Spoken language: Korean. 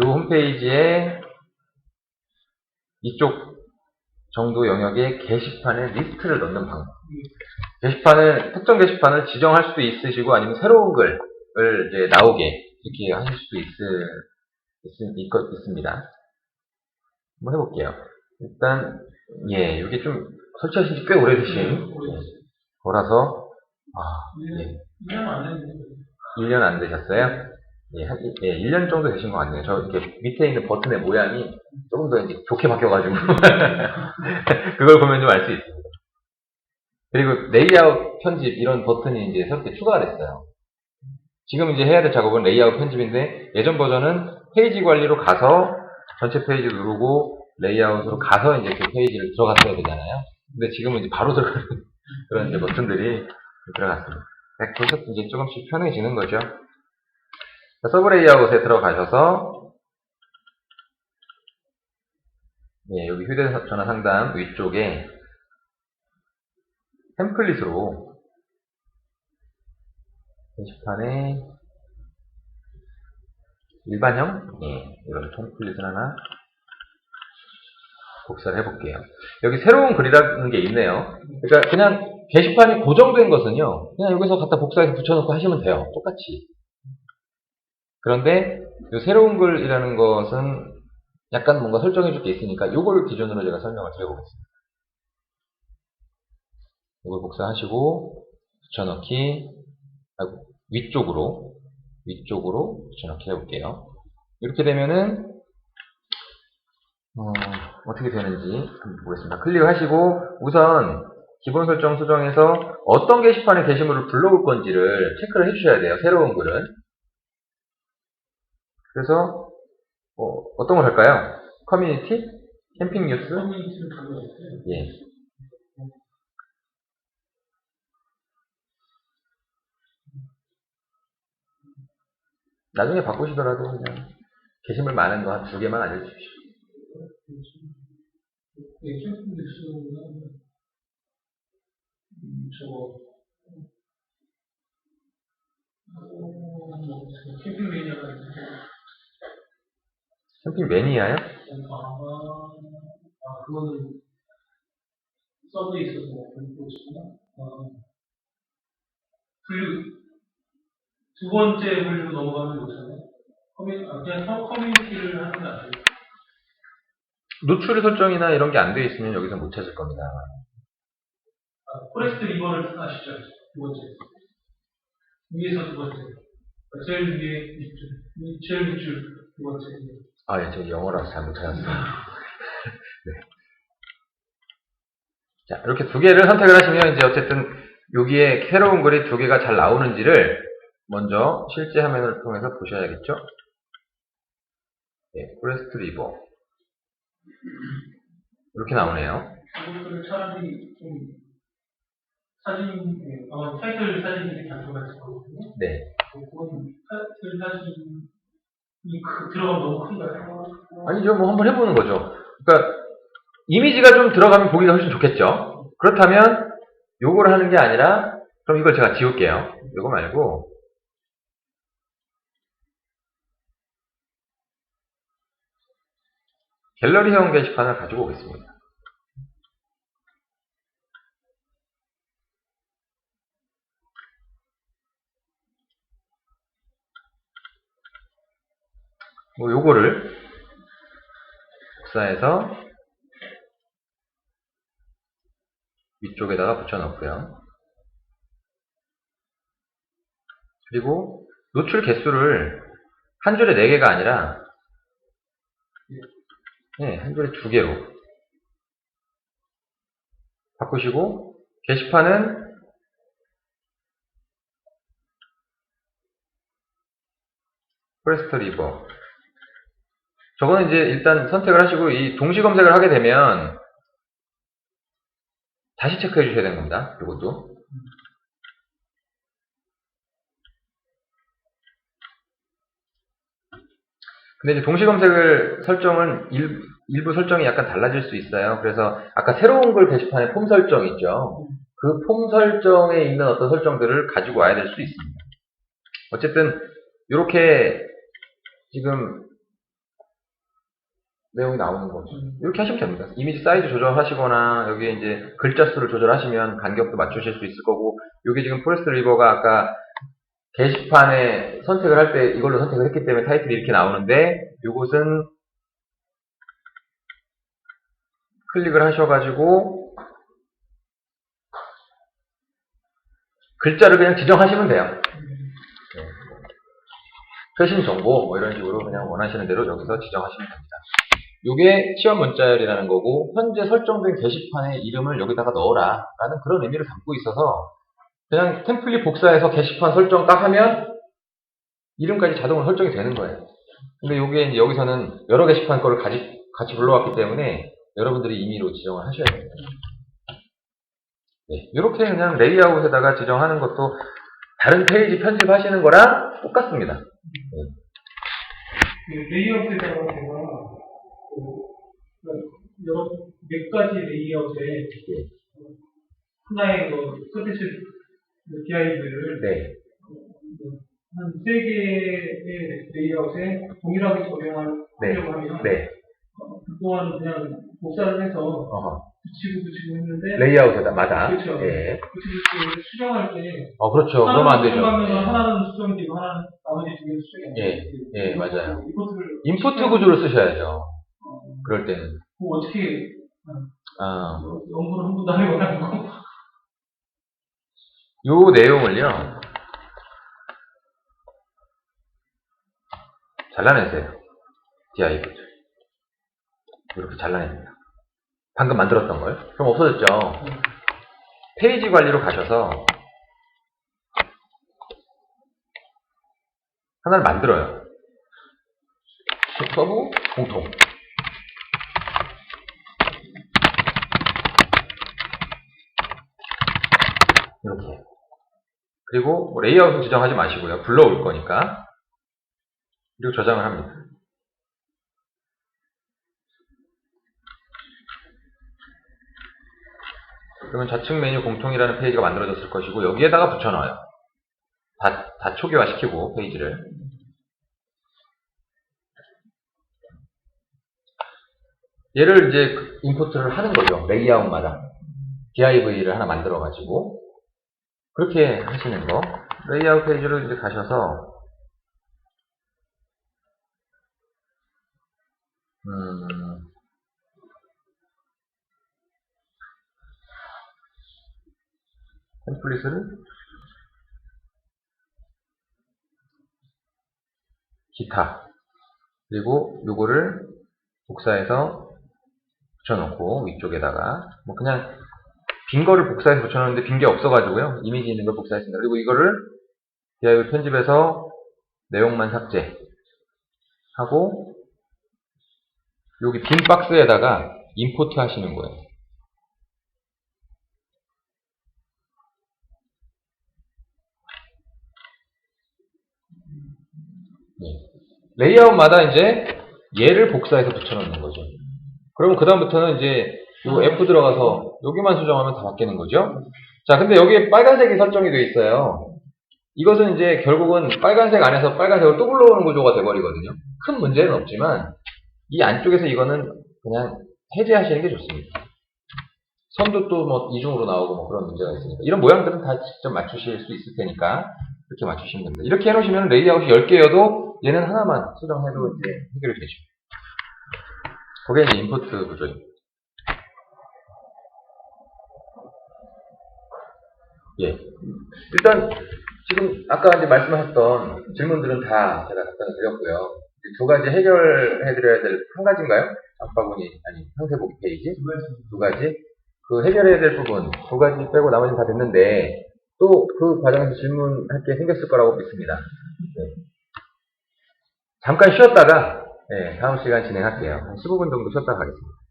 이 홈페이지에 이쪽 정도 영역의 게시판에 리스트를 넣는 방법. 게시판을, 특정 게시판을 지정할 수도 있으시고 아니면 새로운 글을 이제 나오게 이렇게 하실 수도 있, 있, 있, 있습니다. 한번 해볼게요. 일단, 예, 이게 좀 설치하신 지 꽤 오래되신 예, 거라서, 아, 예. 1년 안 되셨어요? 예, 한, 예, 1년 정도 되신 것 같네요. 저 이렇게 밑에 있는 버튼의 모양이 조금 더 이제 좋게 바뀌어가지고. 그걸 보면 좀 알 수 있습니다. 그리고 레이아웃 편집 이런 버튼이 이제 새롭게 추가가 됐어요. 지금 이제 해야 될 작업은 레이아웃 편집인데 예전 버전은 페이지 관리로 가서 전체 페이지 누르고 레이아웃으로 가서 이제 그 페이지를 들어갔어야 되잖아요. 근데 지금은 이제 바로 들어가는 그런 이제 버튼들이 들어갔습니다. 네, 그래서 이제 조금씩 편해지는 거죠. 서브 레이아웃에 들어가셔서 예, 여기 휴대전화 상담 위쪽에 템플릿으로 게시판에 일반형 예, 이런 템플릿을 하나 복사를 해볼게요. 여기 새로운 글이라는 게 있네요. 그러니까 그냥 게시판이 고정된 것은요, 그냥 여기서 갖다 복사해서 붙여놓고 하시면 돼요. 똑같이. 그런데 이 새로운 글이라는 것은 약간 뭔가 설정해 줄 게 있으니까 이걸 기준으로 제가 설명을 드려보겠습니다. 이걸 복사하시고 붙여넣기 아이고, 위쪽으로 위쪽으로 붙여넣기 해볼게요. 이렇게 되면은 어, 떻게 되는지 한번 보겠습니다. 클릭하시고 우선 기본 설정 수정에서 어떤 게시판에 게시물을 불러올 건지를 체크를 해주셔야 돼요. 새로운 글은 그래서 어, 떤 걸 할까요? 커뮤니티? 캠핑 뉴스? 예. 나중에 바꾸시더라도 그냥 게시물 많은 거 한 두 개만 알려주십시오. 저거 어, 캠핑 매니아가 캠핑 매니아요? 아, 그거는 있어서 있구나. 아, 두 번째 분류 넘어가면 못하네. 커뮤 아, 그냥 커- 커뮤니티를 하는 게 아니에요. 노출 설정이나 이런 게안 되어 있으면 여기서 못 찾을 겁니다. 아, 포레스트 리버를 아시죠? 두 번째. 위에서 두 번째. 아, 제일 위에 밑줄. 위- 제일 밑줄 두 번째. 아, 예, 저 영어라서 잘 못 찾았어요. 네. 자, 이렇게 두 개를 선택을 하시면 이제 어쨌든 여기에 새로운 글이 두 개가 잘 나오는지를 먼저 실제 화면을 통해서 보셔야겠죠? 네, 포레스트 리버. 이렇게 나오네요. 그것들을 차라리 좀 사진, 예, 아마 타이틀 사진들이 단서가 있을 거거든요. 네. 그건 타이틀 사진 이 크- 들어가면 너무 큰가요? 아니죠. 뭐 한번 해보는 거죠. 그러니까 이미지가 좀 들어가면 보기가 훨씬 좋겠죠. 그렇다면 요거를 하는 게 아니라 그럼 이걸 제가 지울게요. 요거 말고 갤러리형 게시판을 가지고 오겠습니다. 요거를 복사해서 위쪽에다가 붙여넣고요. 그리고 노출 개수를 한 줄에 4개가 아니라 네, 한 줄에 2개로 바꾸시고 게시판은 프레스터 리버 저거는 이제 일단 선택을 하시고 이 동시 검색을 하게 되면 다시 체크해 주셔야 되는 겁니다. 이것도. 근데 이제 동시 검색을 설정은 일, 일부 설정이 약간 달라질 수 있어요. 그래서 아까 새로운 글 게시판에 폼 설정 있죠. 그 폼 설정에 있는 어떤 설정들을 가지고 와야 될 수 있습니다. 어쨌든 이렇게 지금 내용이 나오는 거죠. 음. 이렇게 하시면 됩니다. 이미지 사이즈 조절하시거나 여기에 이제 글자 수를 조절하시면 간격도 맞추실 수 있을 거고 이게 지금 포레스트 리버가 아까 게시판에 선택을 할 때 이걸로 선택을 했기 때문에 타이틀이 이렇게 나오는데 이곳은 클릭을 하셔가지고 글자를 그냥 지정하시면 돼요. 네. 최신 정보 뭐 이런 식으로 그냥 원하시는 대로 여기서 지정하시면 됩니다. 이게 시험 문자열이라는 거고 현재 설정된 게시판의 이름을 여기다가 넣어라 라는 그런 의미를 담고 있어서 그냥 템플릿 복사해서 게시판 설정 딱 하면 이름까지 자동으로 설정이 되는 거예요. 근데 이게 이제 여기서는 여러 게시판 거를 같이, 같이 불러왔기 때문에 여러분들이 임의로 지정을 하셔야 됩니다. 네, 이렇게 그냥 레이아웃에다가 지정하는 것도 다른 페이지 편집하시는 거랑 똑같습니다. 그 레이아웃에다가 제가 그 여러 몇 가지 레이아웃에 예. 하나의 뭐 서비스 DIV를 네, 한세 개의 레이아웃에 동일하게 적용하려고 네. 하면 네, 어, 그동안 그냥 복사를 해서 어허. 붙이고 붙이고 했는데 레이아웃에다 마다. 그렇죠. 예. 붙이고 붙이고 수정할 때 어, 그렇죠. 그러면 안 되죠. 하나는 예. 하나는 수정되고 하나는 나머지 두 개는 수정이 안 예, 돼요. 예, 맞아요. 인포트 구조를 쓰셔야죠. 어, 그럴 때는. 그거 어떻게 아, 뭐, 연구를 한 번도 안 해봐가지고 요 내용을요. 잘라내세요. DIV. 이렇게 잘라냅니다. 방금 만들었던 걸. 그럼 없어졌죠. 페이지 관리로 가셔서 하나를 만들어요. 서브 공통. 이렇게. 그리고 뭐 레이아웃은 지정하지 마시고요. 불러올 거니까. 그리고 저장을 합니다. 그러면 좌측 메뉴 공통이라는 페이지가 만들어졌을 것이고 여기에다가 붙여넣어요. 다, 다 초기화시키고 페이지를. 얘를 이제 임포트를 하는 거죠. 레이아웃마다. DIV를 하나 만들어가지고 그렇게 하시는 거. 레이아웃 페이지로 이제 가셔서 음, 템플릿을 기타 그리고 요거를 복사해서 붙여놓고 위쪽에다가 뭐 그냥 빈 거를 복사해서 붙여놓는데 빈 게 없어가지고요 이미지 있는 걸 복사했습니다 그리고 이거를 DIY 편집해서 내용만 삭제 하고 여기 빈 박스에다가 임포트 하시는 거예요 네. 레이아웃마다 이제 얘를 복사해서 붙여놓는 거죠. 그러면 그 다음부터는 이제 요 F 들어가서 여기만 수정하면 다 바뀌는 거죠. 자, 근데 여기에 빨간색이 설정이 되어 있어요. 이것은 이제 결국은 빨간색 안에서 빨간색을 또 불러오는 구조가 돼버리거든요. 큰 문제는 없지만 이 안쪽에서 이거는 그냥 해제하시는 게 좋습니다. 선도 또 뭐 이중으로 나오고 뭐 그런 문제가 있으니까 이런 모양들은 다 직접 맞추실 수 있을 테니까 이렇게 맞추시면 됩니다. 이렇게 해놓으시면 레이아웃이 10개여도 얘는 하나만 수정해도 이제 해결이 되죠. 그게 이제 인포트 구조입니다. 예. 일단 지금 아까 이제 말씀하셨던 질문들은 다 제가 답변을 드렸고요. 두 가지 해결해드려야 될 한 가지인가요? 장바구니 아니 상세보기 페이지 두 가지 그 해결해야 될 부분 두 가지 빼고 나머지는 다 됐는데 또 그 과정에서 질문할 게 생겼을 거라고 믿습니다. 네. 잠깐 쉬었다가 네, 다음 시간 진행할게요. 한 15분 정도 쉬었다가 가겠습니다.